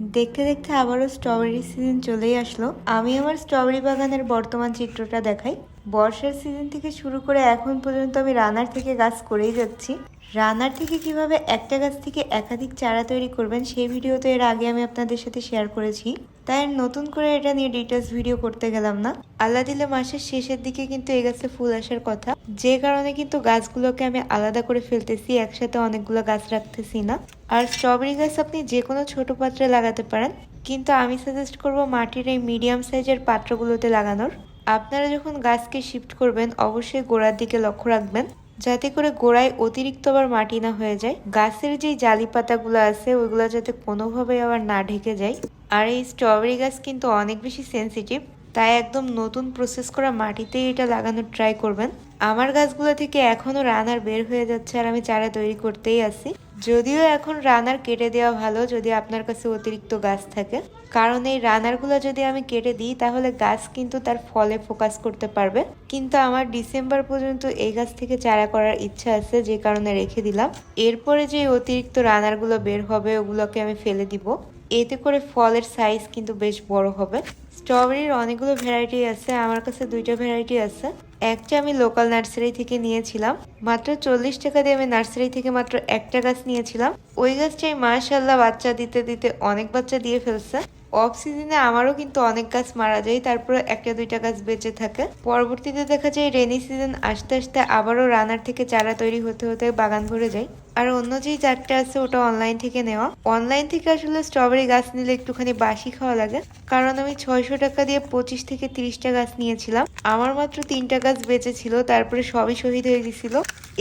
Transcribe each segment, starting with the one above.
দেখতে দেখতে আবারও স্ট্রবেরি সিজন চলেই আসলো। আমি আমার স্ট্রবেরি বাগানের বর্তমান চিত্রটা দেখাই। বর্ষার সিজন থেকে শুরু করে এখন পর্যন্ত আমি রানার থেকে গাছ করেই যাচ্ছি। রানার থেকে কীভাবে একটা গাছ থেকে একাধিক চারা তৈরি করবেন, সেই ভিডিও তো এর আগে আমি আপনাদের সাথে শেয়ার করেছি। তাই নতুন করে এটা নিয়ে ডিটেলস ভিডিও করতে গেলাম না। আল্লাহ দিলে মাসের শেষের দিকে কিন্তু এই গাছে ফুল আসার কথা। যে কারণে কিন্তু গাছগুলোকে আমি আলাদা করে ফেলতেছি, একসাথে অনেকগুলো গাছ রাখতেছি না। আর স্ট্রবেরি গাছ আপনি যে কোনো ছোট পাত্রে লাগাতে পারেন। কিন্তু আমি সাজেস্ট করব মাটির এই মিডিয়াম সাইজের পাত্রগুলোতে লাগানোর। আপনারা যখন গাছকে শিফট করবেন, অবশ্যই গোড়ার দিকে লক্ষ্য রাখবেন। যাতে করে গোড়ায় অতিরিক্ত আবার মাটি না হয়ে যায়। গাছের যে জালি পাতাগুলো আছে, ওইগুলো যাতে কোনোভাবে আবার না ঢেকে যায়। আর এই স্ট্রবেরি গাছ কিন্তু অনেক বেশি সেন্সিটিভ তাই একদম নতুন প্রসেস করা মাটিতেই এটা লাগানোর ট্রাই করবেন। আমার গাছগুলো থেকে এখনও রানার বের হয়ে যাচ্ছে, আর আমি চারা তৈরি করতেই আছি। যদিও এখন রানার কেটে দেওয়া ভালো, যদি আপনার কাছে অতিরিক্ত গাছ থাকে। কারণ এই রানারগুলো যদি আমি কেটে দিই, তাহলে গাছ কিন্তু তার ফলে ফোকাস করতে পারবে। কিন্তু আমার ডিসেম্বর পর্যন্ত এই গাছ থেকে চারা করার ইচ্ছা আছে, যে কারণে রেখে দিলাম। এরপরে যে অতিরিক্ত রানারগুলো বের হবে, ওগুলোকে আমি ফেলে দিব। এতে করে ফলের সাইজ কিন্তু বেশ বড় হবে। স্ট্রবেরির অনেকগুলো ভ্যারাইটি আছে, আমার কাছে দুইটা ভ্যারাইটি আছে। একটা আমি লোকাল নার্সারি থেকে নিয়েছিলাম, মাত্র চল্লিশ টাকা দিয়ে আমি নার্সারি থেকে মাত্র একটা গাছ নিয়েছিলাম। ওই গাছটাই মাশাল্লাহ বাচ্চা দিতে দিতে অনেক বাচ্চা দিয়ে ফেলছে। অফ সিজনে আমারও কিন্তু অনেক গাছ মারা যায় তারপরে একটা দুইটা গাছ বেঁচে থাকে। পরবর্তীতে দেখা যায় রেনি সিজন আস্তে আস্তে আবারও রানার থেকে চারা তৈরি হতে হতে বাগান ভরে যায়। আর অন্য যে চারটা আছে, ওটা অনলাইন থেকে নেওয়া। অনলাইন থেকে আসলে স্ট্রবেরি গাছ নিলে একটুখানি বাসি খাওয়া লাগে। কারণ আমি ছয়শো টাকা দিয়ে পঁচিশ থেকে তিরিশটা গাছ নিয়েছিলাম। আমার মাত্র তিনটা গাছ বেঁচে ছিল তারপরে সবই শহীদ হয়ে গেছিল।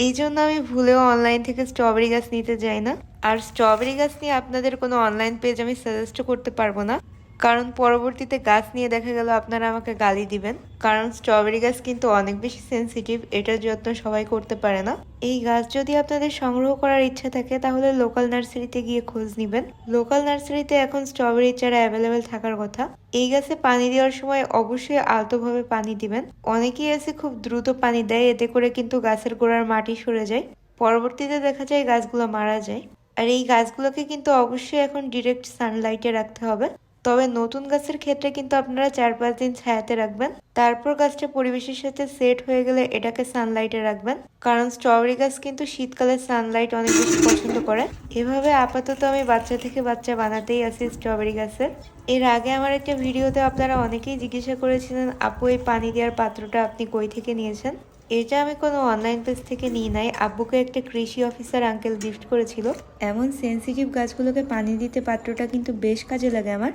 এই জন্য আমি ভুলেও অনলাইন থেকে স্ট্রবেরি গাছ নিতে যাই না। আর স্ট্রবেরি গাছ নিয়ে আপনাদের কোনো অনলাইন পেজ আমি সাজেস্ট করতে পারব না। কারণ পরবর্তীতে গাছ নিয়ে দেখা গেল আপনারা আমাকে গালি দিবেন। কারণ স্ট্রবেরি গাছ কিন্তু অনেক বেশি সেন্সিটিভ এটার যত্ন সবাই করতে পারে না। এই গাছ যদি আপনাদের সংগ্রহ করার ইচ্ছা থাকে, তাহলে লোকাল নার্সারিতে গিয়ে খোঁজ নিবেন। লোকাল নার্সারিতে এখন স্ট্রবেরি চারা অ্যাভেলেবেল থাকার কথা। এই গাছে পানি দেওয়ার সময় অবশ্যই আলতোভাবে পানি দিবেন। অনেকেই আছে খুব দ্রুত পানি দেয়, এতে করে কিন্তু গাছের গোড়ার মাটি সরে যায়। পরবর্তীতে দেখা যায় গাছগুলো মারা যায়। আর এই গাছগুলোকে কিন্তু অবশ্যই এখন ডিরেক্ট সানলাইটে রাখতে হবে। তবে নতুন গাছের ক্ষেত্রে কিন্তু আপনারা চার পাঁচ দিন ছায়াতে রাখবেন। তারপর গাছটা পরিবেশের সাথে সেট হয়ে গেলে এটাকে সানলাইটে রাখবেন। কারণ স্ট্রবেরি গাছ কিন্তু শীতকালে সানলাইট অনেক বেশি পছন্দ করে। এভাবে আপাতত আমি বাচ্চা থেকে বাচ্চা বানাতেই আছি স্ট্রবেরি গাছের এর আগে আমার একটা ভিডিওতে আপনারা অনেকেই জিজ্ঞাসা করেছিলেন, আপু, এই পানি দেওয়ার পাত্রটা আপনি কই থেকে নিয়েছেন? এটা আমি কোনো অনলাইন পেজ থেকে নিই নাই। আব্বুকে একটা কৃষি অফিসার আঙ্কেল গিফট করেছিল। এমন সেনসিটিভ গাছগুলোকে পানি দিতে পাত্রটা কিন্তু বেশ কাজে লাগে আমার।